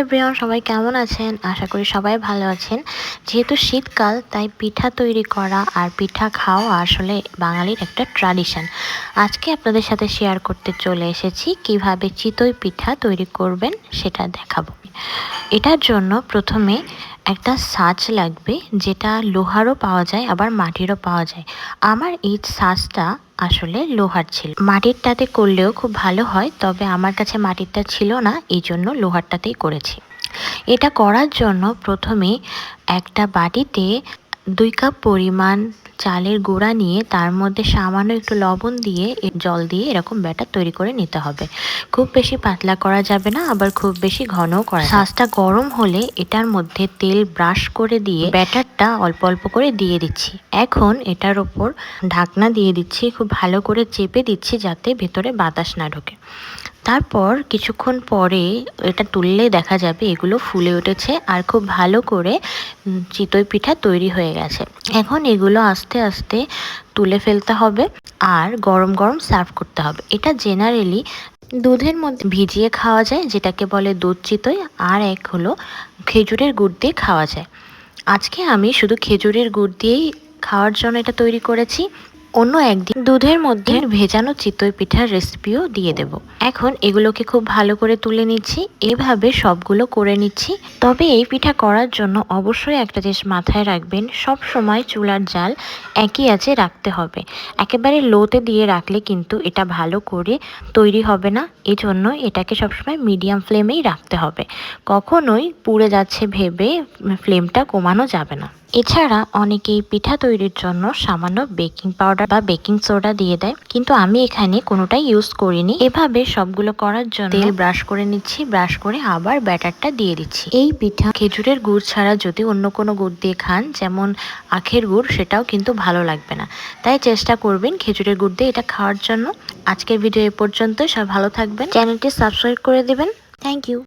Everyone সবাই কেমন আছেন? আশা করি সবাই ভালো আছেন। যেহেতু শীতকাল, তাই পিঠা তৈরি করা আর পিঠা খাওয়া আসলে বাঙালির একটা ট্র্যাডিশন আজকে আপনাদের সাথে শেয়ার করতে চলে এসেছি, কীভাবে চিতই পিঠা তৈরি করবেন সেটা দেখাবো। এটার জন্য প্রথমে একটা সাজ লাগবে, যেটা লোহারও পাওয়া যায়, আবার মাটিরও পাওয়া যায়। আমার এই সাজটা আসলে লোহার ছিল। মাটিরটাতে করলেও খুব ভালো হয়, তবে আমার কাছে মাটিরটা ছিল না এই জন্য লোহারটাতেই করেছি। এটা করার জন্য প্রথমে একটা বাটিতে দুই কাপ পরিমাণ চালের গোড়া নিয়ে তার মধ্যে সামান্য একটু লবণ দিয়ে জল দিয়ে এরকম ব্যাটার তৈরি করে নিতে হবে। খুব বেশি পাতলা করা যাবে না, আবার খুব বেশি ঘনও করা শ্বাসটা গরম হলে এটার মধ্যে তেল ব্রাশ করে দিয়ে ব্যাটারটা অল্প অল্প করে দিয়ে দিচ্ছি। এখন এটার ওপর ঢাকনা দিয়ে দিচ্ছি, খুব ভালো করে চেপে দিচ্ছি যাতে ভেতরে বাতাস না ঢোকে। তারপর কিছুক্ষণ পরে এটা তুললে দেখা যাবে এগুলো ফুলে উঠেছে আর খুব ভালো করে চিতই পিঠা তৈরি হয়ে গেছে। এখন এগুলো আস্তে আস্তে তুলে ফেলতে হবে আর গরম গরম সার্ভ করতে হবে। এটা জেনারেলি দুধের মধ্যে ভিজিয়ে খাওয়া যায়, যেটাকে বলে দুধ চিতই, আর এক হলো খেজুরের গুড় দিয়ে খাওয়া যায়। আজকে আমি শুধু খেজুরের গুড় দিয়েই খাওয়ার জন্য এটা তৈরি করেছি। অন্য একদিন দুধের মধ্যে ভেজানো চিতই পিঠার রেসিপিও দিয়ে দেব। এখন এগুলোকে খুব ভালো করে তুলে নিচ্ছি, এভাবে সবগুলো করে নিচ্ছি। তবে এই পিঠা করার জন্য অবশ্যই একটা জিনিস মাথায় রাখবেন, সব সময় চুলার জাল একই আছে রাখতে হবে। একেবারে লোতে দিয়ে রাখলে কিন্তু এটা ভালো করে তৈরি হবে না এই জন্য এটাকে সবসময় মিডিয়াম ফ্লেমেই রাখতে হবে। কখনোই পুড়ে যাচ্ছে ভেবে ফ্লেমটা কমানো যাবে না। এছাড়া অনেকেই পিঠা তৈরির জন্য সামান্য বেকিং পাউডার বা বেকিং সোডা দিয়ে দেয়, কিন্তু আমি এখানে কোনোটাই ইউজ করিনি। এভাবে সবগুলো করার জন্য তেল ব্রাশ করে নিচ্ছি, ব্রাশ করে আবার ব্যাটারটা দিয়ে দিচ্ছি। এই পিঠা খেজুরের গুড় ছাড়া যদি অন্য কোনো গুড় দিয়ে খান, যেমন আখের গুড়, সেটাও কিন্তু ভালো লাগবে না। তাই চেষ্টা করবেন খেজুরের গুড় দিয়ে এটা খাওয়ার জন্য। আজকের ভিডিও এ পর্যন্ত সব ভালো থাকবেন। চ্যানেলটি সাবস্ক্রাইব করে দেবেন। Thank you